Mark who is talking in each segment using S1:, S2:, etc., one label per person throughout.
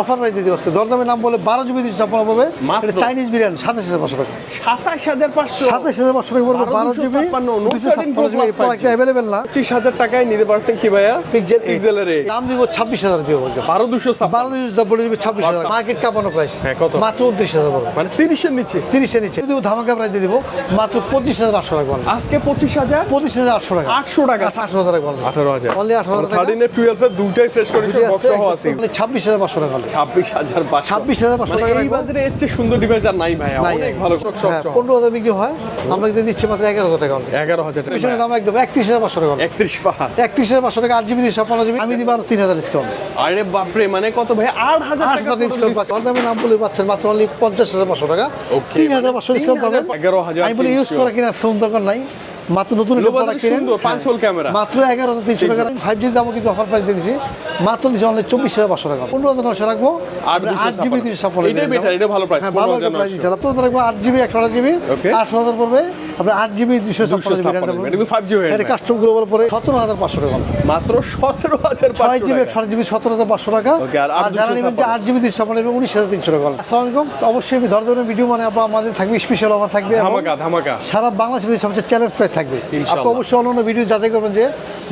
S1: Offer price দিতে পারছে দরদামের নাম বলে বারো জিবি এটা চাইনিজ বিরিয়ানি সাতাশ হাজার পাঁচশো টাকা।
S2: সাতাশ হাজার পাঁচশো?
S1: সাতাশ হাজার পাঁচশো টাকা বলবে বারো জিবি
S2: 1256,
S1: দুশো ছাপ্পান্ন অ্যাভেলেবেল না।
S2: পঁচিশ হাজার টাকায় নিতে পারতেন কি ভাইয়া?
S1: পিকজেল
S2: পিক্সেলের
S1: দাম দিব ছাব্বিশ হাজার দিব
S2: বারো দুশো
S1: বারো দুশো দিবে ছাব্বিশ হাজার। মার্কেট কাপানো প্রাইস
S2: হ্যাঁ, কত?
S1: মাত্র উনত্রিশ হাজার বলবে
S2: মানে তিরিশের নিচে।
S1: তিরিশের নিচে। যদি ধামাকা প্রাইস দিয়ে দিব। মাত্র পঁচিশ হাজার আটশো টাকা
S2: আজকে পঁচিশ হাজার?
S1: পঁচিশ হাজার আটশো টাকা।
S2: আটশো টাকা।
S1: আটশো হাজার টাকা
S2: আঠারো হাজার।
S1: অনলি আঠারো হাজার
S2: থার্টিনের টুয়েলভের দুটাই ফ্রেশ কন্ডিশন বক্স সহ আছে।
S1: ছাব্বিশ হাজার পাঁচশো টাকা।
S2: ছাব্বিশ হাজার
S1: ছাব্বিশ হাজার পাঁচশো
S2: মানে
S1: টাকা
S2: এই বাজারে এর চেয়ে সুন্দর ডিভাইস আর নাই ভাই অনেক ভালো। সব সব সব।
S1: পনেরো হাজার বিক্রি হয় আমরা কিন্তু দিচ্ছি মাত্র এগারো হাজার টাকা
S2: এগারো হাজার টাকা।
S1: দাম একদম একত্রিশ হাজার পাঁচশো টাকা
S2: একত্রিশ পাঁচ।
S1: একত্রিশ হাজার পাঁচশো টাকা আট জিবি দুশো পনেরো জিবি আমি দিব তিন হাজার ডিসকাউন্ট
S2: আরে বাপরে মানে কত ভাই? আট হাজার
S1: আট
S2: টাকা
S1: ডিসকাউন্ট পাচ্ছেন। দামের নাম বলে পাচ্ছেন মাত্র অনলি পঞ্চাশ হাজার পাঁচশো টাকা।
S2: Okay,
S1: তিন হাজার
S2: মানে
S1: পাঁচশো ডিসকাউন্ট পাবেন।
S2: 11,000
S1: আমি বলি ইউজ করা কিনা ফোন দরকার নাই। মাত্র নতুন।
S2: সুন্দর, পাঁচ
S1: হ্যাঁ। মাত্র এগারো হাজার তিনশো টাকা ফাইভ জি দামও কিন্তু অফার প্রাইস দিয়েছি মাত্র দিচ্ছি অনলাইন চব্বিশ হাজার পাঁচশো টাকা পনেরো হাজার নশো রাখব
S2: আট
S1: জিবি। দুশো দাও।
S2: এটা ভালো
S1: হ্যাঁ, ভালো
S2: হাজার
S1: প্রাইস। রাখব আট জিবি একশো আট জিবি. আঠারো হাজার পড়বে আপনার আট জিবি দুশো জিবি
S2: জিবি। এটা কিন্তু 5G
S1: এটা
S2: যাবে।
S1: কাস্টম গ্লোবাল পরে সতেরো হাজার পাঁচশো টাকা।
S2: মাত্র সতেরো হাজার
S1: ছয় জিবি। জিবি সতেরো হাজার পাঁচশো টাকা।
S2: আর
S1: যারা নেবেন যে আট জিবি দুশো ছাপ্পান্ন নেবেন উনিশ হাজার তিনশো টাকা। আসসালামু আলাইকুম। অবশ্যই আমি ধর ধরনের ভিডিও মানে আপনার আমাদের থাকবে স্পেশাল অফার থাকবে
S2: ধামাকা ধামাকা।
S1: সারা বাংলাদেশ সবচেয়ে চ্যালেঞ্জ প্রাইস থাকবে। আপনি অবশ্যই অন্য ভিডিও যাচাই করবেন যে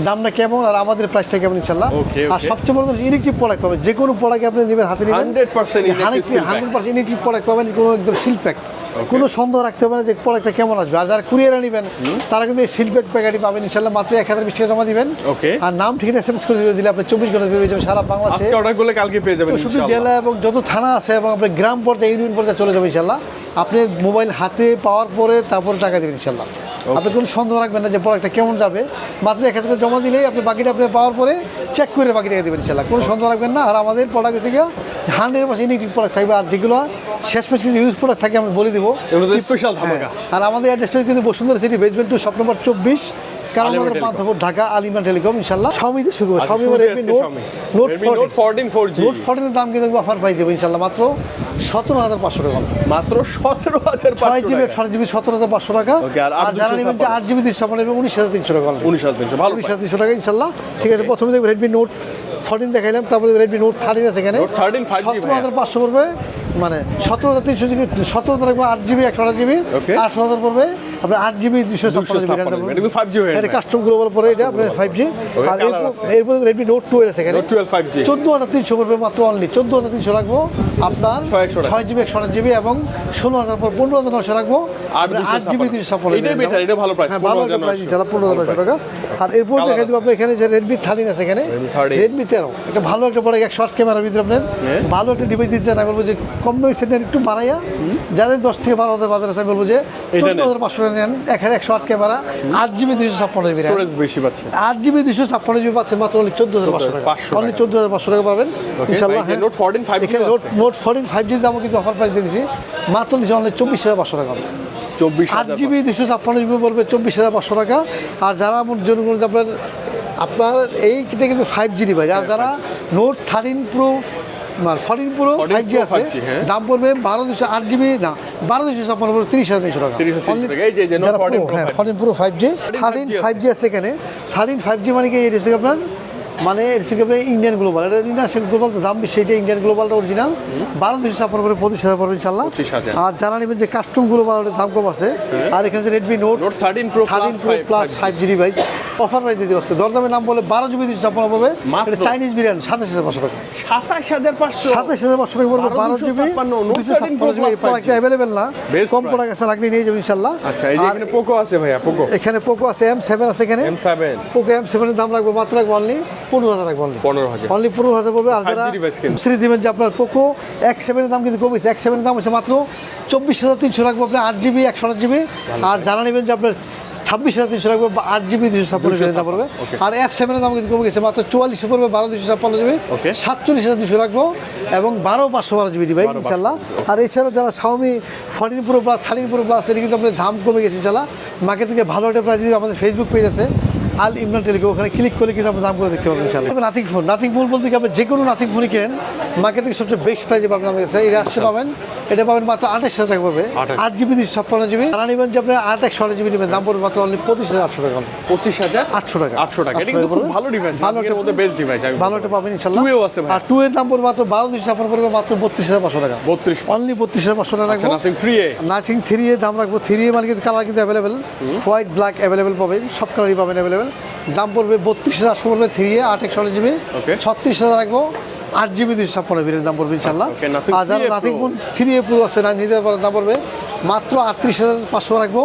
S1: দামটা কেমন আর আমাদের প্রাইসটা কেমন ইনশাল্লাহ আর সবচেয়ে বড় ইলেকট্রিক প্রোডাক্ট পাবেন। যে কোনো প্রোডাক্ট আপনি নেবেন হাতে নেবেন।
S2: 100% electric seal pack।
S1: Hundred percent electric product পাবেন কোনো একদম সিল কোনো সন্দেহ রাখতে হবে না যে প্রোডাক্টটা কেমন আসবে। আর যারা কুরিয়ারে নেবেন তারা কিন্তু এই সিল প্যাক প্যাকেটই পাবেন। ইনশাল্লাহ মাত্র এক হাজার বিশ টাকা জমা দিবেন।
S2: Okay.
S1: আর নাম ঠিকানা এস এম এস করে দিলে আপনি চব্বিশ ঘণ্টা পেয়ে যাবেন সারা বাংলাদেশে।
S2: অর্ডার করলে কালকে পেয়ে যাবেন ইনশাআল্লাহ।
S1: জেলা এবং যত থানা আছে এবং আপনার গ্রাম পর্যায়ে ইউনিয়ন পর্যায়ে চলে যাবে ইনশাল্লাহ আপনি মোবাইল হাতে পাওয়ার পরে তারপর টাকা দেবেন ইনশাল্লাহ আপনি কোনো সন্দেহ রাখবেন না যে প্রোডাক্টটা কেমন যাবে। মাত্র এক হাজার জমা দিলেই আপনি বাকিটা আপনি পাওয়ার পরে চেক করে বাকি টাকা দেবেন ইনশাল্লাহ কোনো সন্দেহ রাখবেন না। আর আমাদের প্রোডাক্ট থেকে হান্ড্রেড পার্সেন্ট ইউনিক প্রোডাক্ট থাকবে আর যেগুলো শেষ পর্যন্ত ইউজ প্রোডাক্ট থাকে আমি বলে দেবো।
S2: স্পেশাল
S1: আর আমাদের অ্যাড্রেসটা কিন্তু Bashundhara city basement two shop number চব্বিশ কারণ আমাদের
S2: টেলিকম।
S1: পান্থপুর ঢাকা আলিমা টেলিকম ইনশাল্লাহ সমিতি শুরু সমি নোট
S2: 14 4G
S1: নোট ফোরটিনের দাম কিন্তু অফার পাই দেবো ইনশাল্লাহ মাত্র সতেরো হাজার পাঁচশো টাকা।
S2: মাত্র সতেরো হাজার
S1: ছয় জিবি। একশো জিবি সতেরো হাজার পাঁচশো টাকা।
S2: আর
S1: যারা নেবেন যে আট জিবি দুশো নেবেন উনিশ হাজার তিনশো টাকা
S2: উনিশ হাজার তিনশো
S1: উনিশ হাজার তিনশো টাকা ইনশাল্লাহ ঠিক আছে প্রথমে দেখব রেডমি নোট ফোরটিন দেখাইলাম তারপরে রেডমি নোট থার্টিন আছে এখানে।
S2: থার্টিন 13 5G
S1: সতেরো হাজার পাঁচশো পড়বে মানে সতেরো হাজার তিনশো জিবি সতেরো হাজার আট জিবি একশো আট জিবি. আঠারো হাজার পড়বে। আপনার আট জিবি দুশো
S2: দুশো
S1: ছাপ্পান্ন
S2: ছাপ্পান্ন
S1: জিবি
S2: এটা কিন্তু 5G
S1: এটা
S2: যাবে।
S1: কাস্টম গ্লোবাল পরে এটা আপনার ফাইভ জি আর এরপর। রেডমি নোট টুয়েলভ আছে এখানে।
S2: Note 12 5G
S1: চোদ্দ হাজার তিনশো পড়বে মাত্র অনলি চোদ্দ হাজার তিনশো রাখব। আপনার
S2: ছয়
S1: জিবি একশো আট জিবি এবং ষোলো হাজার পর পনেরো হাজার নশো রাখব।
S2: আট
S1: জিবি দুশো ছাপ্পান্ন।
S2: এটা ভালো price,
S1: হ্যাঁ, ভালো
S2: পনেরো
S1: একটা
S2: হাজার
S1: প্রাইস
S2: নশো।
S1: ইনশাল্লাহ পনেরো হাজার নশো টাকা। আর এরপর দেবো আপনার এখানে যে রেডমি থার্টিন আছে এখানে। রেডমি তেরো। এটা ভালো একটা পড়ে একশো আট ক্যামেরার ভিতরে আপনার।
S2: হ্যাঁ।
S1: ভালো একটা ডিভাইস দিচ্ছে আমি বলব যে কম দামি সেটা একটু বাড়াইয়া যাদের দশ থেকে বারো হাজার বাজার আছে আমি বলব যে চোদ্দ হাজার পাঁচশো নেন এক হাজার একশো আট ক্যামেরা আট জিবি দুশো ছাপ্পান্ন জিবি
S2: স্টোরেজ বেশি পাচ্ছে।
S1: আট জিবি দুশো ছাপ্পান্ন জিবি পাচ্ছেন মাত্র অনলি চোদ্দ হাজার পাঁচশো টাকা।
S2: 500
S1: অনলি চোদ্দ হাজার পাঁচশো টাকা পাবেন। ইনশাল্লাহ
S2: 14 5G
S1: এখানে note note fourteen five G দামও কিন্তু অফার প্রাইস দিয়েছি মাত্র দিচ্ছি অনলি চব্বিশ হাজার পাঁচশো টাকা।
S2: চব্বিশ
S1: আট জিবি দুশো ছাপ্পান্ন জিবি বলবে চব্বিশ হাজার পাঁচশো টাকা। আর যারা আমার জন্য আপনার আপনার এইটা কিন্তু ফাইভ জি ডিভাইস আর যারা note thirteen pro fourteen pro five G আছে।
S2: 5G, হ্যাঁ।
S1: দাম পড়বে বারো দুশো আট জিবি না বারো দুশো ছাপ্পান্ন পড়বে তিরিশ হাজার তিনশো টাকা।
S2: 30,300 টাকা। এই যে- যে Note 14 Pro
S1: হ্যাঁ fourteen pro five G thirteen five G আছে। এখানে। থার্টিন ফাইভ জি মানে কি? এটা হচ্ছে আপনার? মানে হচ্ছে ইন্ডিয়ান গ্লোবাল এটা ইন্ডিয়ান গ্লোবাল দাম বেশি এটা ইন্ডিয়ান গ্লোবালটা অরিজিনাল বারো দুশো ছাপ্পান্ন করে পঁচিশ হাজার পড়বে ইনশাল্লাহ আর জানা নেবেন যে কাস্টম গ্লোবাল দাম কম আছে। আর এখানে Redmi note
S2: thirteen pro
S1: thirteen pro plus five G device offer price দিতে পারছে দরদামের নাম বলে বারো জিবি দুশো ছাপ্পান্ন পড়বে
S2: মাত্র?
S1: চাইনিজ বিরিয়ানি সাতাশ হাজার পাঁচশো টাকা।
S2: সাতাশ হাজার পাঁচশো?
S1: সাতাশ হাজার পাঁচশো টাকা পড়বে বারো জিবি দুশো
S2: 13
S1: ছাপ্পান্ন
S2: Pro
S1: জিবি
S2: plus
S1: এই প্রোডাক্টটা অ্যাভেলেবেল না। কম। প্রোডাক্ট আছে লাগলে নিয়ে যাবেন ইনশাল্লাহ
S2: আচ্ছা এই যে এখানে পোকো আছে ভাইয়া পোকো
S1: এখানে পোকো আছে এম সেভেন আছে এখানে।
S2: এম সেভেন
S1: পোকো এম সেভেনের দাম রাখব মাত্র রাখব অনলি পনেরো হাজার রাখব অনলি
S2: পনেরো হাজার।
S1: অনলি পনেরো হাজার পড়বে আর যারা শ্রী দিবেন যে আপনার পোকো এক্স সেভেনের দাম কিন্তু কমেছে এক্স সেভেনের দাম হচ্ছে মাত্র চব্বিশ হাজার তিনশো রাখব আপনি আট জিবি একশো আট জিবি আর জানা নেবেন যে আপনার ছাব্বিশ হাজার তিনশো রাখব বা আট জিবি দুশো ছাপ্পান্ন জিবি দাম পড়বে। আর এফ সেভেনের দাম কিন্তু কমে গেছে মাত্র চুয়াল্লিশে পড়বে বারো দুশো ছাপ্পান্ন জিবি. সাতচল্লিশ হাজার দুশো রাখব এবং বারো পাঁচশো বারো জিবি ডিভাইস ইনশাল্লাহ। আর এছাড়াও যারা Xiaomi fourteen pro plus thirteen pro plus এটা কিন্তু আপনার দাম কমে গেছে ইনশাল্লাহ। মার্কেট থেকে ভালো একটা প্রাইস দিবে আমাদের ফেসবুক পেজ আছে। আল ইমরান টেলিকো ওখানে ক্লিক করলে কিন্তু আপনি দামগুলো দেখতে পাবেন ইনশাল্লাহ নাথিং ফোন নাথিং ফোন বলতে কি আপনি যে কোনো নাথিং ফোনই কেনেন মার্কেট থেকে সবচেয়ে বেস্ট প্রাইজে পাবেন আমাদের কাছে। এই রাষ্ট্রে পাবেন এটা পাবেন মাত্র আঠাশ হাজার টাকা
S2: পাবে
S1: আট জিবি দুশো ছাপ্পান্ন জিবি। আর নেবেন যে আপনি আট একশো আট জিবি নেবেন দাম পড়বে মাত্র অনলি পঁচিশ হাজার আটশো টাকা
S2: পঁচিশ হাজার
S1: আটশো টাকা।
S2: আটশো টাকা। এটা কিন্তু খুব ভালো ডিভাইস
S1: ভালো
S2: ভালো মধ্যে বেস্ট ডিভাইস
S1: ভালো একটা পাবেন ইনশাল্লাহ
S2: টু এও আছে
S1: আর টু এর দাম পড়বে মাত্র বারো দুশো ছাপ্পান্ন পড়বে মাত্র বত্রিশ হাজার পাঁচশো টাকা।
S2: বত্রিশ
S1: অনলি বত্রিশ হাজার পাঁচশো টাকা
S2: আচ্ছা
S1: রাখব।
S2: Nothing three a
S1: nothing three এর দাম রাখব। থ্রি এ মানে কিন্তু কালার কিন্তু অ্যাভেলেবেল হোয়াইট ব্ল্যাক অ্যাভেলেবেল পাবেন। সব কালারই পাবেন অ্যাভেলেবেল দাম পড়বে বত্রিশ হাজার আটশো পড়বে থ্রি এ আট একশো জিবি. ছত্রিশ হাজার রাখব। আট জিবি দুইশো ছাপ্পান্ন বিলের দাম পড়বে ইনশাল্লাহ।
S2: হাজার okay, Nothing
S1: আর যারা
S2: 3A
S1: নাথিং
S2: ফোন
S1: থ্রি এ পুরো আছে না নিতে দাম পড়বে। মাত্র আটত্রিশ হাজার পাঁচশো রাখব।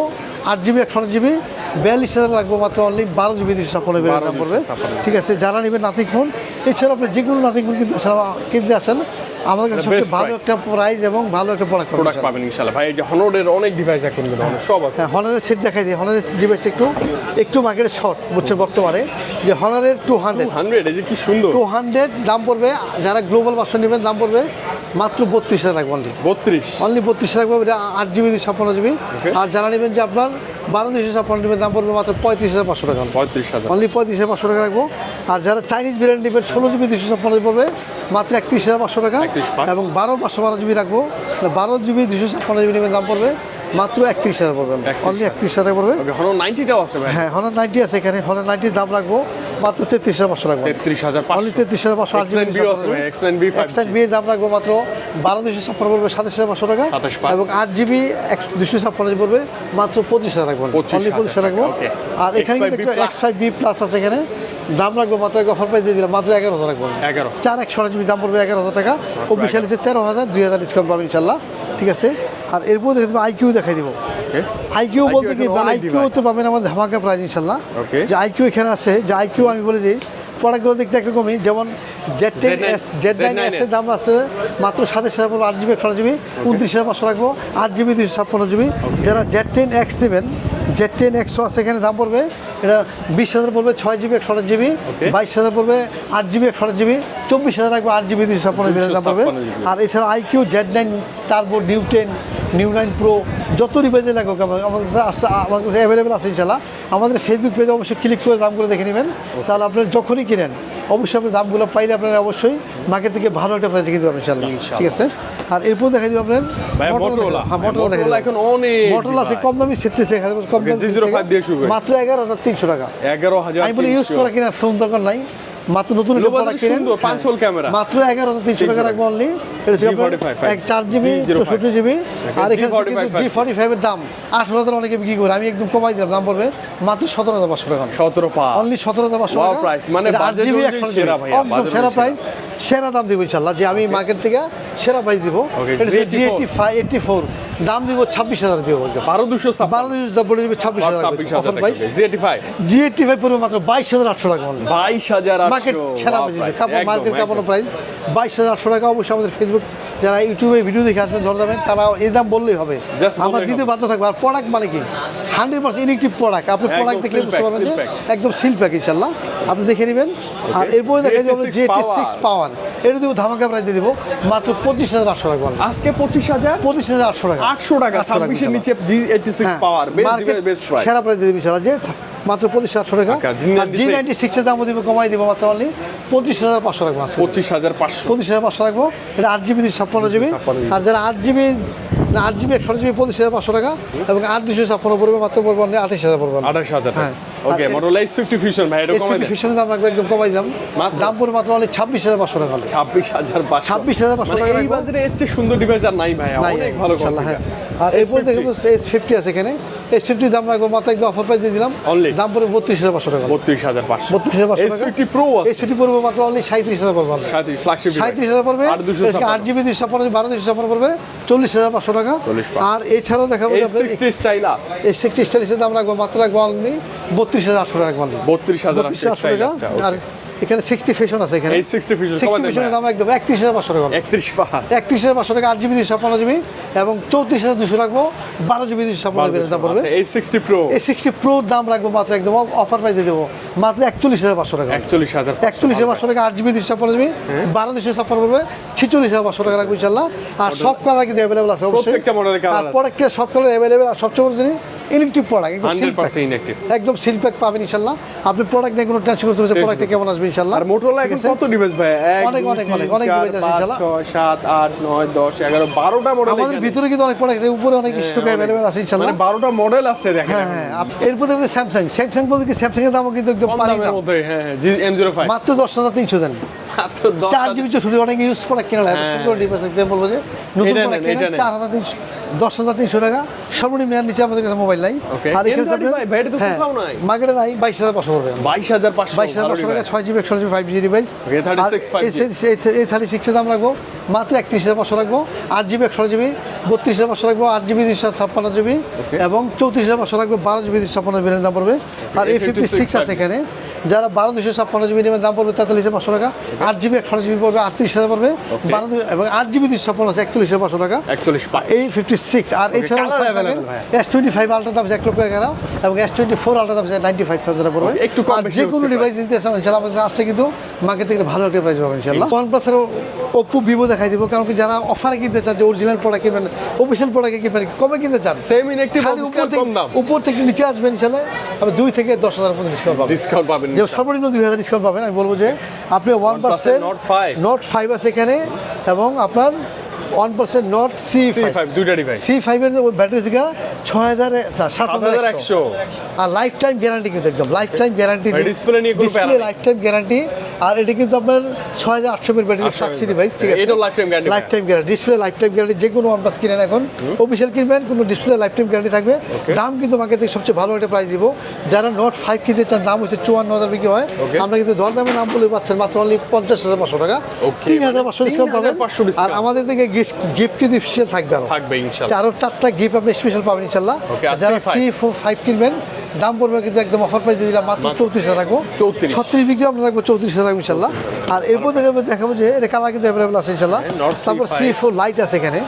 S1: আট জিবি একশো জিবি। বিয়াল্লিশ হাজার রাখব মাত্র অনলি বারো জিবি দুইশো ছাপ্পান্ন বিলের দাম পড়বে ঠিক আছে যারা নেবেন নাথিং ফোন এছাড়া আপনি যে কোনো নাথিং ফোন কিনতে কিনতে আসেন আমাদের কাছে সবচেয়ে ভালো একটা প্রাইস এবং ভালো একটা প্রোডাক্ট
S2: প্রোডাক্ট পাবেন ইনশাল্লাহ ভাই এই যে হনরের অনেক ডিভাইস এখন কিন্তু সব আছে।
S1: হ্যাঁ হনারের সেট দেখাই দিই। হনারের ডিভাইসটা একটু একটু মার্কেটে শর্ট বুঝছে বর্তমানে। যে হনারের টু হান্ড্রেড
S2: হান্ড্রেড এই যে কি সুন্দর।
S1: টু হান্ড্রেড দাম পড়বে। যারা গ্লোবাল ভার্সন নেবেন দাম পড়বে মাত্র বত্রিশ হাজার রাখব অনলি
S2: বত্রিশ।
S1: অনলি বত্রিশ এটা আট জিবি ছাপ্পান্ন জিবি আর যারা নেবেন যে আপনার বারো দুশো ছাপ্পান্ন জিবি দাম পড়বে মাত্র পঁয়ত্রিশ হাজার পাঁচশো টাকা।
S2: পঁয়ত্রিশ হাজার
S1: অনলি পঁয়ত্রিশ হাজার পাঁচশো টাকা রাখব। আর যারা চাইনিজ বিরিয়ানি নেবেন ষোলো জিবি দুশো ছাপ্পান্ন পড়বে মাত্র একত্রিশ হাজার পাঁচশো টাকা।
S2: 31,500
S1: এবং বারো পাঁচশো বারো জিবি রাখব। বারো জিবি দুশো ছাপ্পান্ন জিবি নেবেন দাম পড়বে। মাত্র একত্রিশ হাজার পড়বে
S2: 31,000
S1: অনলি একত্রিশ হাজার পড়বে?
S2: হনর নাইনটিটাও আছে ভাই।
S1: হ্যাঁ হনার নাইনটি আছে এখানে। হনার নাইনটির দাম রাখব। মাত্র তেত্রিশ হাজার পাঁচশো রাখব।
S2: তেত্রিশ হাজার
S1: অনলি তেত্রিশ হাজার পাঁচশো আট
S2: X9 View আছে ভাই, X9 V five G।
S1: Extend বিয়ের দাম রাখব মাত্র বারো দুশো ছাপ্পান্ন পড়বে সাতাশ হাজার পাঁচশো টাকা। এবং আট জিবি দুশো ছাপ্পান্ন পড়বে মাত্র পঁচিশ হাজার রাখব
S2: 25,000
S1: অনলি পঁচিশ হাজার রাখব। আর এখানে
S2: X5B
S1: কিন্তু। এক্স ফাইভ বি প্লাস আছে এখানে। দাম রাখব মাত্র এক অফার প্রাইস দিয়ে দিলাম মাত্র এগারো হাজার রাখব।
S2: এগারো।
S1: চার একশো জিবি দাম পড়বে এগারো হাজার টাকা। ও বিশাল এসে তেরো হাজার দুই হাজার ডিসকাউন্ট পাবেন ইনশাল্লাহ। ঠিক আছে? আর এরপর দেখে দেবো আইকিউ দেখাই দিব। আইকিউ বলতে কি আইকিউ তো পাবেন আমাদের ধামাকা প্রাইস ইনশাল্লাহ. যে আইকিউ এখানে আছে যে আইকিউ আমি বলে দিই প্রোডাক্টগুলো দেখতে একরকমই যেমন Z ten
S2: Z9
S1: S Z nine S এর দাম আছে মাত্র সাতাশ হাজার পড়বে আট জিবি একশো জিবি উনত্রিশ হাজার পাঁচশো রাখব আট জিবি দুশো ছাপ্পান্ন জিবি যারা জেড টেন এক্স নেবেন জেড টেন এক্সও আছে এখানে দাম পড়বে। এটা বিশ হাজার পড়বে ছয় জিবি একশো জিবি বাইশ হাজার পড়বে আট জিবি একশো জিবি চব্বিশ হাজার রাখব আট জিবি দুশো ছাপ্পান্ন জিবি দাম পড়বে। আর এছাড়া iQOO Z nine turbo neo ten neo nine pro যত রিপেজে লাগুক আমাদের কাছে আছে আমার কাছে অ্যাভেলেবেল আছে ইনশাল্লাহ আমাদের ফেসবুক পেজে অবশ্যই ক্লিক করে দামগুলো দেখে নেবেন। তাহলে আপনার যখনই কিনেন অবশ্যই আপনি দামগুলো পাইলে আপনারা অবশ্যই মার্কেট থেকে ভালো একটা প্রাইসে কিনতে পারবেন ইনশাল্লাহ। ঠিক আছে? আর এরপর দেখা দিব আপনার হ্যাঁ মোটরোলা।
S2: এখন অনেক
S1: Motorola আছে কম দামি কম দামি
S2: Z05 দিয়ে
S1: মাত্র এগারো হাজার তিনশো টাকা।
S2: এগারো হাজার
S1: আমি বলি ইউজ করা কিনা ফোন দরকার নাই। মাত্র নতুন।
S2: সুন্দর, পাঁচ camera।
S1: মাত্র এগারো তিনশো টাকা রাখব অনলি চার জিবি চৌষট্টি জিবি আর এখানে জি ফর্টি ফাইভের দাম। আঠারো হাজার অনেকে বিক্রি করে। আমি একদম কমাই দিলাম দাম পড়বে মাত্র সতেরো হাজার পাঁচশো টাকা।
S2: সতেরো
S1: অনলি সতেরো হাজার পাঁচশো
S2: price, মানে
S1: আট জিবি একশো
S2: সেরা
S1: প্রাইস সেরা দাম দিব ইনশাল্লাহ। যে আমি মার্কেট থেকে সেরা প্রাইস দিব
S2: Okay,
S1: G
S2: Z84
S1: eighty five eighty four দাম দিব ছাব্বিশ হাজার দিব
S2: বারো দুশো
S1: বারো দিন পড়ে যাবে ছাব্বিশ হাজার
S2: ছাব্বিশ হাজার
S1: offer price
S2: G five
S1: G eighty five পড়বে মাত্র বাইশ হাজার আটশো টাকা।
S2: বাইশ হাজার
S1: মার্কেট সেরা কাপড় মার্কেট কাপড় প্রাইস বাইশ হাজার আটশো টাকা অবশ্যই আমাদের ফেসবুক যারা ইউটিউবে ভিডিও দেখে আসবেন ধরে দেবেন তারা এই দাম বললেই হবে। আমরা দিতে বাধ্য থাকব। আর প্রোডাক্ট মানে কি? হান্ড্রেড পার্সেন্ট ইলেকট্রিক প্রোডাক্ট আপনি প্রোডাক্ট দেখলে বুঝতে পারবেন। একদম সিল প্যাক ইনশাল্লাহ আপনি দেখে নেবেন। আর এরপরে দেখা যাবে
S2: Z86
S1: জি সিক্স। পাওয়ার। এটা দেবো ধামাকা প্রাইস দিয়ে দেবো মাত্র পঁচিশ হাজার আটশো টাকা
S2: আজকে পঁচিশ হাজার?
S1: পঁচিশ হাজার আটশো টাকা।
S2: আটশো টাকা ছাব্বিশের নিচে জি এইটি সিক্স পাওয়ার
S1: সেরা প্রাইস দিয়ে দিবি সারা যে মাত্র পঁচিশ আটশো টাকা।
S2: G96
S1: জি নাইনটি সিক্সের দাম দিব কমাই দিব মাত্র অনলি পঁচিশ হাজার পাঁচশো রাখব।
S2: পঁচিশ হাজার পাঁচশো।
S1: পঁচিশ হাজার পাঁচশো রাখব এটা আট জিবি দুশো ছাপ্পান্ন জিবি আর যারা আট জিবি না আট জিবি একশো জিবি পঁচিশ হাজার পাঁচশো টাকা এবং আট দুশো ছাপ্পান্ন পড়বে মাত্র পড়বে অনলি আঠাশ হাজার পড়বে।
S2: আঠাশ হাজার
S1: হ্যাঁ।
S2: ওকে এক্স ফিফটি ফিউশন ভাই এটা কমাই দেন।
S1: ফিশনের দাম রাখব একদম কমাই দিলাম। দাম পড়বে মাত্র অনলি ছাব্বিশ হাজার পাঁচশো টাকা
S2: ছাব্বিশ হাজার পাঁচশো।
S1: 26,500
S2: মানে
S1: টাকা
S2: এই বাজারে এর চেয়ে সুন্দর ডিভাইস আর নাই ভাই অনেক ভালো কথা
S1: হ্যাঁ। আর এরপর দেখব এস ফিফটি আছে এখানে। এস ফিফটি দাম রাখব মাত্র একদম অফার প্রাইস দিয়ে দিলাম।
S2: Only?
S1: দাম পড়বে বত্রিশ হাজার পাঁচশো টাকা।
S2: বত্রিশ হাজার পাঁচশো।
S1: বত্রিশ হাজার পাঁচশো
S2: S fifty pro
S1: S fifty পড়বে মাত্র অনলি সাঁত্রিশ হাজার পড়বে।
S2: সাথে ফ্ল্যাগশিপ
S1: সাঁত্রিশ হাজার পড়বে। আট জিবি দুশো ছাপ্পান্ন বারো দুশো ছাপ্পান্ন পড়বে। চল্লিশ হাজার পাঁচশো টাকা
S2: 40,500
S1: আর এছাড়াও দেখাবো
S2: এস সিক্সটি স্টাইলাস
S1: এই সিক্সটি স্টাইলিশের দাম রাখব মাত্র রাখব অনলি বত্রিশ হাজার আটশো টাকা
S2: বত্রিশ হাজার
S1: আটশো টাকা। আর এখানে সিক্সটি ফ্যাশন আছে এখানে।
S2: এই কমাই দেন
S1: ফ্যাশনের দাম একদম একত্রিশ হাজার পাঁচশো টাকা।
S2: একত্রিশ পাঁচ।
S1: একত্রিশ হাজার পাঁচশো টাকা আট জিবি দুশো ছাপ্পান্ন জিবি এবং চৌত্রিশ হাজার দুশো রাখব বারো জিবি দুশো ছাপ্পান্ন জিবি দাম পড়বে।
S2: আচ্ছা এই সিক্সটি প্রো
S1: এই সিক্সটি প্রো দাম রাখব মাত্র একদম অফার প্রাইস দিয়ে দেবো মাত্র একচল্লিশ হাজার পাঁচশো টাকা।
S2: একচল্লিশ হাজার
S1: একচল্লিশ হাজার পাঁচশো টাকা আট জিবি দুশো ছাপ্পান্ন জিবি বারো দুশো ছাপ্পান্ন পড়বে ছিচল্লিশ হাজার পাঁচশো টাকা রাখব ইনশাল্লাহ। আর সব কালার কিন্তু অ্যাভেলেবেল আছে অবশ্যই।
S2: প্রত্যেকটা এর
S1: আর
S2: আছে।
S1: প্রত্যেকটা সব কালার অ্যাভেলেবেল আর সবচেয়ে বড় জিনিস ইলেকট্রিক প্রোডাক্ট একদম সিল প্যাক পাবেন ইনশাল্লাহ। আপনি প্রোডাক্ট নিয়ে কোনো টেনশন করতে হবে প্রোডাক্টটা কেমন আসবে ইনশাল্লাহ?
S2: আর মোটরোলা এখন কত ডিভাইস ভাই?
S1: অনেক, অনেক, অনেক, অনেক device আছে ইনশাল্লাহ।
S2: ছয় সাত আট নয় দশ এগারো বারোটা মডেল
S1: আমাদের ভিতরে কিন্তু অনেক প্রোডাক্ট আছে উপরে অনেক স্টক অ্যাভেলেবল আছে ইনশাল্লাহ।
S2: মানে বারোটা মডেল আছে দেখেন
S1: হ্যাঁ হ্যাঁ আপ- স্যামসাং স্যামসাং বলতে কি স্যামসাং এর দামও কিন্তু একদম
S2: কম
S1: পানি দাম।
S2: হ্যাঁ হ্যাঁ জি এম জিরো ফাইভ
S1: মাত্র দশ হাজার তিনশো দেন।
S2: মাত্র দশ
S1: চার জিবি চৌষট্টি অনেক ইউজ প্রোডাক্ট কেনা লাগে এত
S2: হ্যাঁ।
S1: সুন্দর ডিভাইস দেখতে বলব যে নতুন
S2: এটা
S1: প্রোডাক্ট
S2: নেন।
S1: চার হাজার তিনশো দশ হাজার তিনশো টাকা। সর্বনিম্ন নিচে আমাদের কাছে মোবাইল নাই। আর এখানে
S2: M35
S1: থাকবে-
S2: ভাই, এটা তো
S1: হ্যাঁ,
S2: নাই।
S1: মার্কেটে নাই বাইশ হাজার পাঁচশো পড়বে
S2: বাইশ হাজার পাঁচশো
S1: বাইশ হাজার পাঁচশো টাকা ছয় জিবি একশো five G device
S2: Okay, 36 5G
S1: এই থার্টি সিক্সের দাম রাখব মাত্র একত্রিশ হাজার পাঁচশো রাখব আট জিবি একশো জিবি বত্রিশ হাজার পাঁচশো রাখব আট জিবি দুশো ছাপ্পান্ন জিবি এবং চৌত্রিশ হাজার পাঁচশো রাখব বারো জিবি দুশো ছাপ্পান্ন জিবির দাম পড়বে। আর এই ফিফটি সিক্স আছে এখানে। যারা বারো দুশো ছাপ্পান্ন জিবি নেবেন দাম পড়বে তেতাল্লিশ হাজার পাঁচশো টাকা আট জিবি একশো জিবি পড়বে আটত্রিশ হাজার পড়বে বারো এবং আট জিবি দুশো ছাপ্পান্ন আছে একচল্লিশ হাজার পাঁচশো টাকা।
S2: একচল্লিশ
S1: এই ফিফটি সিক্স আর এছাড়াও এস টোয়েন্টি ফাইভ আলট্রা দাম এক লক্ষ এগারো এবং এস টোয়েন্টি ফোর আলট্রা দাম নাইনটি ফাইভ থাউজেন্ড পড়বে।
S2: একটু কম বেশি
S1: যে কোনো ডিভাইস নিতে চান ইনশাল্লাহ আমাদের আসলে কিন্তু মার্কেট থেকে ভালো একটা প্রাইস পাবেন ইনশাল্লাহ। ওয়ান প্লাসের ওপো ভিভো দেখাই দিব কারণ কি যারা অফারে কিনতে চান যে অরিজিনাল প্রোডাক্ট কিনবেন অফিসিয়াল প্রোডাক্ট কিনবেন কমে কিনতে চান
S2: সেম
S1: উপর থেকে
S2: দাম।
S1: উপর থেকে নিচে আসবেন ইনশাল্লাহ। আপনি দুই থেকে দশ হাজার পর্যন্ত ডিসকাউন্ট পাবেন।
S2: ডিসকাউন্ট পাবেন
S1: যে সর্বনিম্ন দুই হাজার ডিসকাউন্ট পাবেন। আমি বলব যে আপনি one percent
S2: not 5
S1: note five আছে এখানে এবং আপনার one percent not C
S2: five দুইটা ডিভাইস
S1: সি ফাইভের ব্যাটারি থেকে ছয় হাজার সাত হাজার একশো। আর লাইফ টাইম গ্যারান্টি কিন্তু একদম। লাইফ টাইম গ্যারান্টি
S2: ডিসপ্লে নিয়ে
S1: ডিসপ্লে লাইফ টাইম গ্যারান্টি আর এটা কিন্তু আপনার ছয় হাজার আটশো এর ব্যাটারি
S2: 800
S1: ফ্লাক্সি ডিভাইস ঠিক আছে?
S2: এটাও lifetime guarantee
S1: lifetime guarantee display lifetime guarantee যে কোনো ওয়ানপ্লাস কিনেন এখন অফিসিয়াল কিনবেন কোনো ডিসপ্লে লাইফ টাইম গ্যারান্টি থাকবে দাম কিন্তু মার্কেট থেকে সবচেয়ে ভালো একটা প্রাইস দিব। যারা নোট ফাইভ কিনতে চান দাম হচ্ছে চুয়ান্ন হাজার বিক্রি হয়. আমরা কিন্তু দর দামে নাম বলে পাচ্ছেন মাত্র অনলি পঞ্চাশ হাজার পাঁচশো টাকা। তিন হাজার
S2: মানে
S1: পাঁচশো ডিসকাউন্ট পাবেন। আর আমাদের থেকে গিফট কিন্তু স্পেশাল থাকবে আরও। চারটা গিফট আপনি স্পেশাল পাবেন ইনশাল্লাহ। যারা সি ফোর ফাইভ কিনবেন দাম পড়বে কিন্তু একদম অফার প্রাইস দিলাম মাত্র চৌত্রিশ হাজার রাখব
S2: 34
S1: ছত্রিশ বিক্রি আমরা রাখব চৌত্রিশ হাজার রাখব ইনশাল্লাহ। আর এরপর দেখাবো দেখাবো যে এটা কালার কিন্তু অ্যাভেলেবল আছে ইনশাল্লাহ। তারপর সি ফোর লাইট আছে এখানে।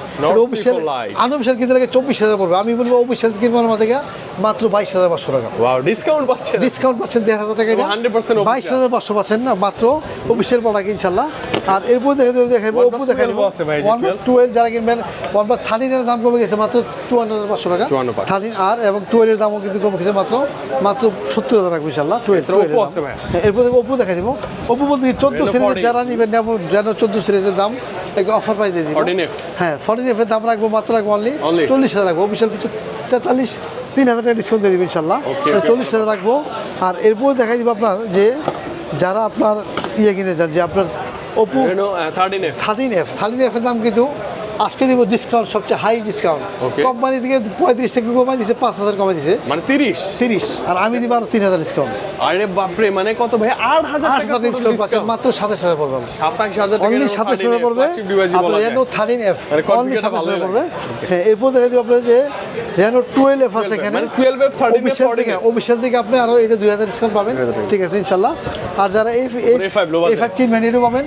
S1: অফিসিয়াল আনঅফিসিয়াল কিনতে লাগে চব্বিশ হাজার পড়বে। আমি বলব অফিসিয়াল কিনবো আমার থেকে মাত্র বাইশ হাজার পাঁচশো টাকা।
S2: ডিসকাউন্ট পাচ্ছেন।
S1: ডিসকাউন্ট পাচ্ছেন দেড় হাজার টাকা বাইশ হাজার পাঁচশো পাচ্ছেন না মাত্র অফিসিয়াল প্রোডাক্ট ইনশাল্লাহ। আর এরপর দেখে দেবো দেখাবো ওপো দেখা
S2: 12 আছে ভাই, যে
S1: ওয়ান প্লাস টুয়েলভ যারা কিনবেন ওয়ান প্লাস থার্টিনের দাম কমে গেছে মাত্র চুয়ান্ন হাজার পাঁচশো টাকা। থার্টিন আর এবং টুয়েলভের দামও কিন্তু কমে গেছে মাত্র মাত্র সত্তর হাজার রাখব ইনশাল্লাহ
S2: ভাই।
S1: এরপর দেখব ওপো দেখা দিব। ওপো বলতে চোদ্দ সিরিজের যারা নেবেন নেব যেন চোদ্দ সিরিজের দাম একটু অফার পাই দিয়ে দিব। হ্যাঁ ফর্টিন এফের দাম রাখব মাত্র রাখব অনলি চল্লিশ হাজার রাখব। অফিসিয়াল তেতাল্লিশ তিন হাজার টাকা ডিসকাউন্ট দিয়ে দেবো ইনশাল্লাহ চল্লিশ হাজার রাখব। আর এরপর দেখাই দিব আপনার যে যারা আপনার ইয়ে কিনতে চান যে আপনার Oppo
S2: thirteen F
S1: thirteen F thirteen এফের দাম কিন্তু আজকে দিব ডিসকাউন্ট সবচেয়ে হাই ডিসকাউন্ট কোম্পানি থেকে পঁয়ত্রিশ থেকে কমাই দিছে পাঁচ হাজার কমাই দিছে।
S2: মানে তিরিশ?
S1: তিরিশ। আর আমি দিব আরও তিন হাজার ডিসকাউন্ট
S2: আরে বাপরে মানে কত ভাই? আট হাজার টাকা
S1: ডিসকাউন্ট পাচ্ছেন মাত্র সাতাশ হাজার পড়বে
S2: সাতাশ হাজার
S1: অনলি সাতাশ হাজার পড়বে রেনো থার্টিন এফ অনলি সাতাশ হাজার পড়বে। হ্যাঁ এরপর দেখা দিব আপনার যে রেনো টুয়েলভ এফ আছে এখানে।
S2: টুয়েলভ এফ থার্টিন
S1: অফিসিয়াল থেকে অফিসিয়াল থেকে আপনি আরও এটা দুই হাজার ডিসকাউন্ট পাবেন। ঠিক আছে ইনশাল্লাহ আর যারা এই
S2: A5 low budget।
S1: এই ফাইভ কিনবেন এটা পাবেন।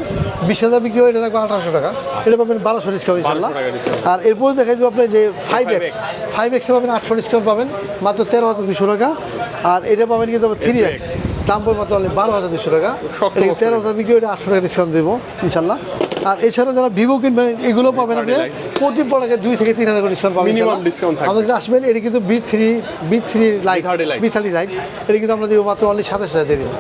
S1: বিশ হাজার বিক্রি হয় এটা আঠারোশো টাকা। এটা পাবেন বারোশো ডিসকাউন্ট ইনশাল্লাহ আর এরপরে দেখা যাবে আপনি যে ফাইভ এক্স ফাইভ এক্সে পাবেন আটশো ডিসকাউন্ট পাবেন মাত্র তেরো হাজার দুশো টাকা। আর এটা পাবেন কিন্তু থ্রি এক্স দাম পড়বে মাত্র বারো হাজার দুশো টাকা। এটা তেরো হাজার বিক্রি হয় আটশো টাকা ডিসকাউন্ট দেবো ইনশাল্লাহ আর এছাড়া যারা ভিভো কিনবেন এগুলো পাবেন আপনি প্রতি প্রোডাক্টে দুই থেকে তিন হাজার করে ডিসকাউন্ট পাবেন
S2: discount থাকবে।
S1: আমাদের কাছে আসবেন এটা কিন্তু B three B three lite
S2: B30 Lite।
S1: B thirty lite এটা কিন্তু আমরা দিব মাত্র অনলি সাতাশ হাজার দিয়ে দিব।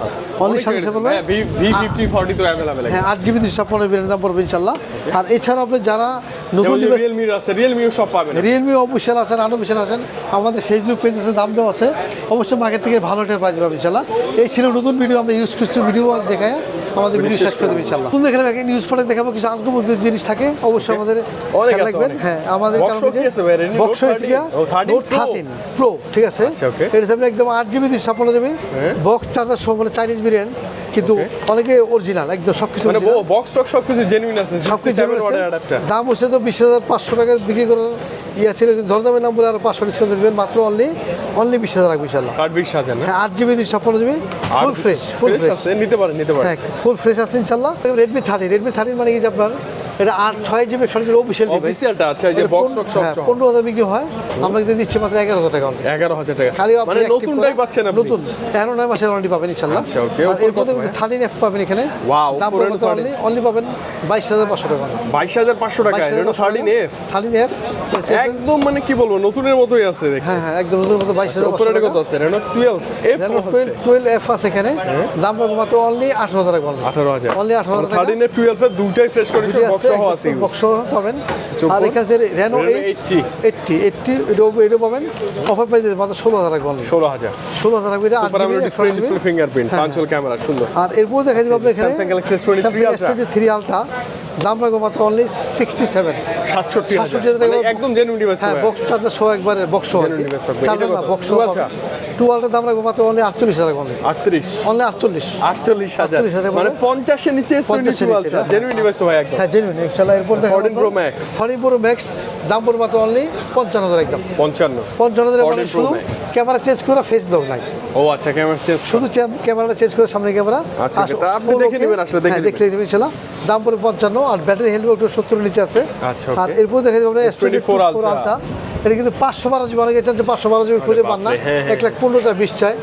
S1: অনলি সাতাশ হাজার
S2: ভি ফিফটি ফর্টি তো অ্যাভেলেবেল
S1: হ্যাঁ আট জিবি দুশো ছাপ্পান্ন জিবির দাম পড়বে ইনশাল্লাহ আর এছাড়া আপনি যারা নতুন
S2: রিয়েলমি আছে রিয়েলমিও সব পাবেন।
S1: রিয়েলমি অফিসিয়াল আছেন আনঅফিসিয়াল আছেন। আমাদের ফেসবুক পেজ আছে দাম দেওয়া আছে। অবশ্যই মার্কেট থেকে ভালো একটা প্রাইস পাবে ইনশাল্লাহ এই ছিল নতুন ভিডিও আমরা ইউজ করছি ভিডিও দেখায়। আমাদের ভিডিও শেষ করে দেবো ইনশাল্লাহ নতুন দেখালে নিউজ পড়ে দেখাবো কিছু আনকম জিনিস থাকে। অবশ্যই আমাদের
S2: অনেক অনেক।
S1: হ্যাঁ আমাদের
S2: Box কি আছে
S1: বক্স
S2: Note
S1: হয়েছে
S2: 13? ও, 13
S1: নোট
S2: Pro?
S1: থার্টিন প্রো ঠিক আছে?
S2: আচ্ছা,
S1: এটা সামনে একদম আট জিবি দুশো ছাপ্পান্ন জিবি
S2: হ্যাঁ।
S1: বক্স চার্জার সহ বলে চাইনিজ বিরিয়ানি কিন্তু অনেকে অরিজিনাল একদম সব কিছু
S2: মানে বক্স টক সব কিছু জেনুইন আছে
S1: সবকিছু দাম হচ্ছে তো বিশ হাজার পাঁচশো টাকা বিক্রি করার ইয়ে ছিল ধরদামের নাম বলে আরও পাঁচশো ডিসকাউন্ট দেবেন মাত্র অনলি অনলি বিশ হাজার রাখব ইনশাল্লাহ
S2: কার্ড বিশ হাজার
S1: হ্যাঁ আট জিবি দুই ছাপ্পান্ন GB full fresh full
S2: fresh নিতে পারেন নিতে পারেন।
S1: হ্যাঁ ফুল ফ্রেশ আছে ইনশাল্লাহ রেডমি থার্টি রেডমি থার্টিন মানে কি আপনার? এটা আট ছয় জিবি একশো অফিসিয়াল
S2: অফিসিয়ালটা আচ্ছা এই যে বক্স টক সব
S1: পনেরো হাজার বিক্রি হয় আমরা কিন্তু দিচ্ছি মাত্র এগারো হাজার টাকা।
S2: এগারো হাজার টাকা।
S1: খালি
S2: মানে নতুনটাই পাচ্ছেন আপনি।
S1: নতুন। তেরো নয় মাসের ওয়ারেন্টি পাবেন ইনশাল্লাহ
S2: আচ্ছা,
S1: থার্টিন এফ পাবেন এখানে।
S2: Wow,
S1: দাম
S2: 4 and 13
S1: অনলি অনলি পাবেন বাইশ হাজার পাঁচশো টাকা
S2: বাইশ হাজার পাঁচশো টাকা Reno thirteen F
S1: thirteen F
S2: একদম মানে কি বলব নতুনের মতই আছে
S1: হ্যাঁ হ্যাঁ একদম নতুন মতো বাইশ হাজার
S2: উপরে কত আছে? Reno twelve F
S1: twelve F আছে। এখানে। দাম পাবো মাত্র অনলি আঠারো হাজার টাকা
S2: আঠারো হাজার।
S1: অনলি আঠারো হাজার
S2: থার্টিন এফ টুয়েলভ এর দুটাই ফ্রেশ কন্ডিশন বক্স সহ আছে
S1: বক্স পাবেন। আর? এখানে রেনো
S2: 80
S1: এইটটি এইটটি এটা পাবেন। অফার প্রাইস মাত্র ষোলো হাজার টাকা অনলি
S2: ষোলো হাজার।
S1: ষোলো হাজার টাকা এটা
S2: super AMOLED display display fingerprint পাঁচল camera সুন্দর।
S1: আর এরপর দেখা যাবে এখানে
S2: Samsung Galaxy S23 Ultra।
S1: দাম রাখব মাত্র অনলি সিক্সটি সেভেন
S2: সাতষট্টি হাজার
S1: 67
S2: মানে। একদম জেনুইন ডিভাইস
S1: হ্যাঁ বক্স চার্জার সহ একবারে বক্স? বক্স? দাম রাখব মাত্র অনলি আটচল্লিশ হাজার অনলি
S2: আটত্রিশ।
S1: অনলি আটচল্লিশ।
S2: আটচল্লিশ হাজার।
S1: হাজার
S2: মানে পঞ্চাশের নিচে
S1: 50 এর নিচে, হ্যাঁ।
S2: জেনুইন ডিভাইস ভাই একদম।
S1: হ্যাঁ জেনুইন ইনশাল্লাহ এরপর দেখা
S2: 14 Pro Max।
S1: Fourteen pro max দাম পড়বে মাত্র অনলি পঞ্চান্ন হাজার একদম।
S2: পঞ্চান্ন।
S1: পঞ্চান্ন হাজার
S2: 14
S1: মানে শুধু ক্যামেরা চেঞ্জ করে ফেস দাও নাই।
S2: ও আচ্ছা ক্যামেরা চেঞ্জ
S1: শুধু ক্যামেরাটা চেঞ্জ করে সামনে ক্যামেরা।
S2: আচ্ছা, আপনি দেখে নেবেন আসলে, দেখে নেবেন।
S1: দেখে নেবেন। ইনশাল্লাহ। দাম পড়বে পঞ্চান্ন। আর ব্যাটারি হেলথ একটু সত্তরের নিচে আছে।
S2: আচ্ছা,
S1: আর এরপর দেখা যাবে এস টোয়েন্টি ফোর
S2: S24
S1: আলটা এটা কিন্তু পাঁচশো বারো জিবি অনেকে চান যে পাঁচশো বারো জিবি খুঁজে পান না।
S2: হ্যাঁ, হ্যাঁ।
S1: এক লাখ পনেরোটা বিশ চায়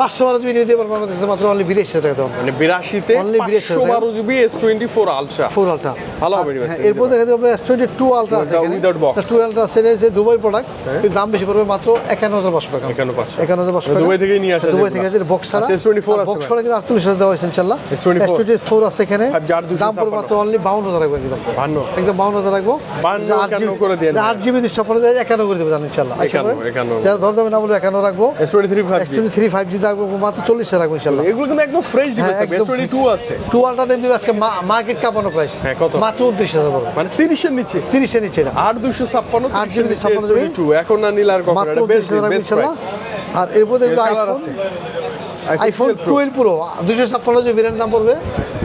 S1: পাঁচশো বারো জিবি নিয়ে দিয়ে আমাদের কাছে মাত্র অনলি বিরাশি টাকা দাম।
S2: মানে বিরাশিতে
S1: 82
S2: পাঁচশো বারো GB S twenty four ultra
S1: four ultra
S2: ভালো হবে
S1: হ্যাঁ এরপর দেখা যাবে এস টোয়েন্টি টু আলট্রা আছে
S2: without box।
S1: টু আলট্রা আছে হচ্ছে দুবাই প্রোডাক্টের দাম বেশি পড়বে মাত্র একান্ন হাজার পাঁচশো টাকা।
S2: একান্ন পাঁচশো।
S1: একান্ন হাজার পাঁচশো
S2: দুবাই থেকেই নিয়ে আসা
S1: দুবাই থেকে আছে বক্স ছাড়া।
S2: আচ্ছা, S24 আছে
S1: বক্স ছাড়া কিন্তু হাজার দেওয়া হয়েছে ইনশাল্লাহ।
S2: S24
S1: টোয়েন্টি ফোর আছে এখানে।
S2: আর যার 256
S1: দাম পড়বে মাত্র অনলি বাউন্ন হাজার রাখবেন একদম বাউন্ন হাজার রাখব।
S2: 52
S1: আট
S2: একান্ন করে দিয়ে।
S1: আট জিবি দুশো পনেরো একান্ন করে দেবো ইনশাল্লাহ।
S2: একান্ন, একান্ন।
S1: ধর দেবে না বলবে একান্ন রাখব।
S2: S twenty three five G
S1: রাখব মাত্র চল্লিশ রাখব ইনশাল্লাহ।
S2: এগুলো কিন্তু একদম ফ্রেশ ডিভাইস থাকবে টোয়েন্টি টু আছে।
S1: টু আলট্রা দাম দিবে আজকে মার্কেট কাপানো প্রাইস
S2: হ্যাঁ, কত?
S1: মাত্র উনত্রিশ হাজার পড়বে
S2: মানে তিরিশের নিচে?
S1: তিরিশের নিচে এটা
S2: আট দুশো ছাপ্পান্ন
S1: আট
S2: তিরিশের
S1: ছাপ্পান্ন
S2: টু এখন না নিলে আর
S1: মাত্র উনত্রিশ হাজার ইনশাল্লাহ। আর এরপর দেখব
S2: আছে।
S1: আইফোন টুয়েলভ প্রো দুশো ছাপ্পান্ন জিবি র্যাম দাম পড়বে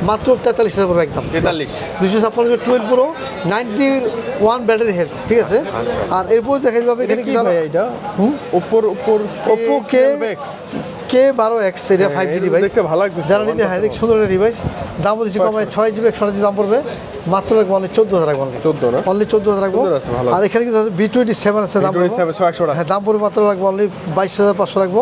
S1: মাত্র তেতাল্লিশ হাজার পড়বে একদম।
S2: তেতাল্লিশ।
S1: দুশো ছাপ্পান্ন GB twelve pro ninety one battery health ঠিক আছে?
S2: আচ্ছা।
S1: আর এরপর দেখা যাবে এখানে
S2: কি এটা? ওপোর ওপোর
S1: Oppo K- কে বারো এক্স এটা ফাইভ জি ডিভাইস
S2: দেখতে ভালো লাগতেছে,
S1: যারা নিতে হ্যাঁ সুন্দর একটা ডিভাইস দাম বলছি কমায় ছয় জিবি একশো দাম পড়বে। মাত্র রাখব অনলি চোদ্দ হাজার রাখব
S2: 14 না?
S1: অনলি চোদ্দ হাজার রাখব। আর এখানে কিন্তু বি টোয়েন্টি সেভেন আছে দাম হ্যাঁ দাম পড়বে মাত্র রাখব অনলি বাইশ হাজার পাঁচশো রাখব।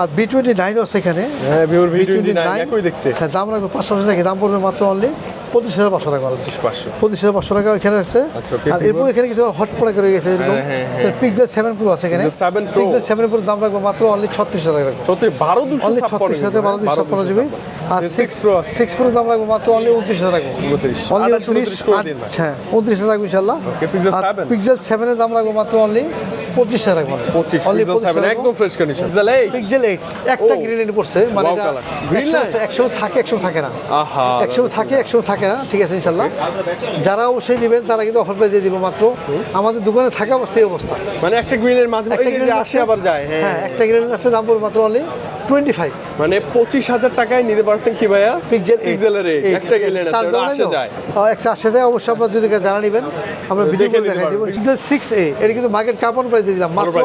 S1: আর বি টোয়েন্টি নাইন আছে এখানে।
S2: হ্যাঁ ভিভোর টোয়েন্টি নাইন দেখতে।
S1: হ্যাঁ দাম রাখব পাঁচশো টাকা। দাম পড়বে মাত্র অনলি পঁচিশ হাজার পাঁচশো টাকা
S2: পঁচিশ পাঁচশো।
S1: পঁচিশ হাজার পাঁচশো টাকা এখানে আছে।
S2: আচ্ছা,
S1: আর এরপর এখানে কিছু হট পড়া করে গেছে এরকম পিকজেল সেভেন প্রো আছে এখানে।
S2: 7 Pro।
S1: পিকজেল সেভেন প্রো দাম রাখব মাত্র অনলি ছত্রিশ হাজার টাকা।
S2: সত্যি বারো দুশো
S1: ছত্রিশ হাজার বারো দুশো ছাপ্পান্ন জিবি। আর
S2: সিক্স প্রো
S1: সিক্স প্রো দাম রাখব মাত্র অনলি উনত্রিশ হাজার রাখব
S2: উনত্রিশ।
S1: অনলি
S2: উনত্রিশ
S1: হ্যাঁ উনত্রিশ হাজার রাখব ইনশাল্লাহ
S2: Okay, Pixel 7
S1: পিকজেল সেভেনের দাম রাখব মাত্র অনলি পঁচিশ হাজার
S2: পঁচিশ। একদম ফ্রেশ কন্ডিশন পিক্সেল এইট
S1: একটা. গ্রিন পড়ছে মানে একশো- থাকে একশো থাকে না। একশো থাকে একশো থাকে না ঠিক আছে ইনশাল্লাহ যারা অবশ্যই নেবেন তারা কিন্তু অফার প্রাইস দিয়ে দিব মাত্র। আমাদের দোকানে থাকা অবস্থায় অবস্থা।
S2: মানে একটা গ্রিনের মাঝে
S1: একটা গ্রিন
S2: আসে আবার যায়
S1: হ্যাঁ।
S2: হ্যাঁ
S1: একটা গ্রিন আছে দাম পড়বে মাত্র অনলি টোয়েন্টি ফাইভ
S2: মানে পঁচিশ হাজার টাকায় নিতে পারতেন কি ভাইয়া?
S1: পিক্সেল
S2: পিক্সেলের একটা ওটা আসে যায়।
S1: একটা আসে যায় অবশ্যই আপনার যদি জানা নেবেন আমরা ভিডিও করে দেখাই দিব।
S2: পারবেন।
S1: সিক্স এ এটা কিন্তু মার্কেট কাপন প্রাইস দিয়ে দিলাম মাত্র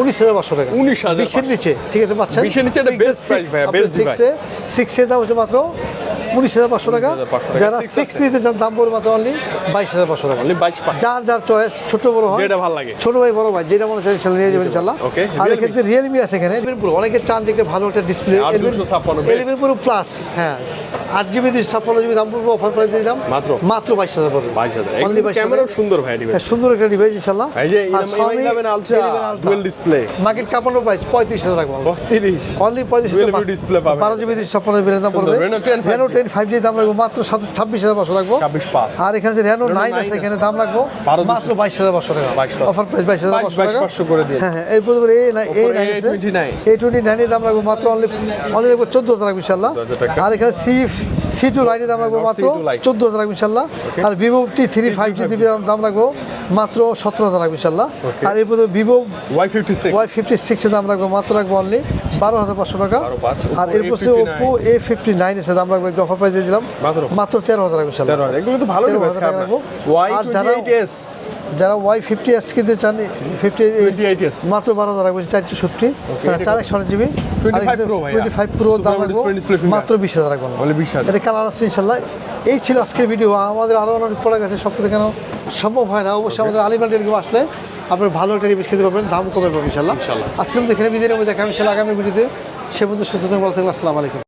S1: উনিশ হাজার পাঁচশো টাকা।
S2: 19,500
S1: বিশের নিচে ঠিক আছে পাচ্ছেন?
S2: 20 এর নিচে price ভাইয়া, best
S1: সিক্স এ দাম হচ্ছে মাত্র উনিশ হাজার পাঁচশো টাকা। যারা সিক্স নিতে চান দাম পড়বে মাত্র অনলি বাইশ হাজার পাঁচশো টাকা।
S2: বাইশ
S1: যার যার চয়েস ছোট বড় হয়।
S2: যেটা ভালো লাগে।
S1: ছোট ভাই বড় ভাই যেটা মনে সেটা নিয়ে যাবেন ইনশাল্লাহ। আর এক্ষেত্রে রিয়েলমি আছে এখানে। অনেকে চান যে ভালো একটা ডিসপ্লে। এলিভেন প্রো প্লাস হ্যাঁ। আট জিবি দুশো ছাপ্পান্ন জিবি দাম পড়বে অফার প্রাইস দিলাম।
S2: মাত্র?
S1: মাত্র বাইশ হাজার পড়বে।
S2: বাইশ হাজার।
S1: অনলি বাইশ
S2: ক্যামেরাও সুন্দর ভাই ডিভাইস
S1: হ্যাঁ, সুন্দর একটা ডিভাইস ইনশাল্লাহ।
S2: এই যে eleven Ultra dual display
S1: market কাপানোর price পঁয়ত্রিশ হাজার রাখব
S2: বত্রিশ
S1: অনলি পঁয়ত্রিশ
S2: display পাবেন।
S1: বারো জিবি দুশো ছাপ্পান্ন জিবি দাম পড়বে
S2: Reno 10 5G
S1: Reno ten five G দাম রাখব মাত্র ছাব্বিশ হাজার পাঁচশো
S2: ছাব্বিশ পাঁচ।
S1: আর এখানে যে রেনো নাইন
S2: 9
S1: আছে এখানে দাম রাখব মাত্র বাইশ হাজার পাঁচশো টাকা। অফার প্রাইস বাইশ হাজার পাঁচশো
S2: করে দিয়ে।
S1: হ্যাঁ এরপর এ
S2: Oppo
S1: নাইন আছে।
S2: A29
S1: এ টোয়েন্টি নাইনের দাম রাখব মাত্র অনলি অনলি রাখব চোদ্দ হাজার লাগবে ইনশাল্লাহ আর এখানে সি সি টু লাইনের দাম রাখব মাত্র
S2: C2
S1: চোদ্দ হাজার রাখব ইনশাল্লাহ। আর Vivo T three five G দাম রাখব মাত্র সতেরো হাজার রাখব ইনশাল্লাহ. আর এরপর Vivo
S2: Y fifty six
S1: Y fifty সিক্সের দাম রাখব মাত্র রাখব অনলি বারো হাজার পাঁচশো টাকা। আর এরপর
S2: A59
S1: Oppo A fifty nine এসে দাম রাখব একদম অফার প্রাইস দিয়ে দিলাম।
S2: মাত্র?
S1: তেরো হাজার রাখব ইনশাল্লাহ।
S2: তেরো হাজার ভালো
S1: রাখব। আর যারা- যারা ওয়াই ফিফটি এস কিনতে চান ফিফটি মাত্র বারো হাজার রাখব চারশো সত্তর চার একশো জিবি
S2: 25 Pro ভাইয়া।
S1: Twenty five pro. মাত্র বিশ হাজার রাখব
S2: Only 20,000
S1: এটা কালার আছে ইনশাল্লাহ। এই ছিল আজকের ভিডিও আমাদের আরও অনেক প্রোডাক্ট আছে সব কেন সম্ভব হয় না। অবশ্যই আমাদের আলিবাল টেলিকম আসলে আপনার ভালো একটা রিভিউ খেতে পারবেন দাম কমে পাবেন ইনশাল্লাহ। আজকে আমি দেখে বিদায় নেব। দেখা ইনশাল্লাহ আগামী ভিডিওতে। সে পর্যন্ত সুস্থ ভালো থাকবেন। আসসালামু আলাইকুম।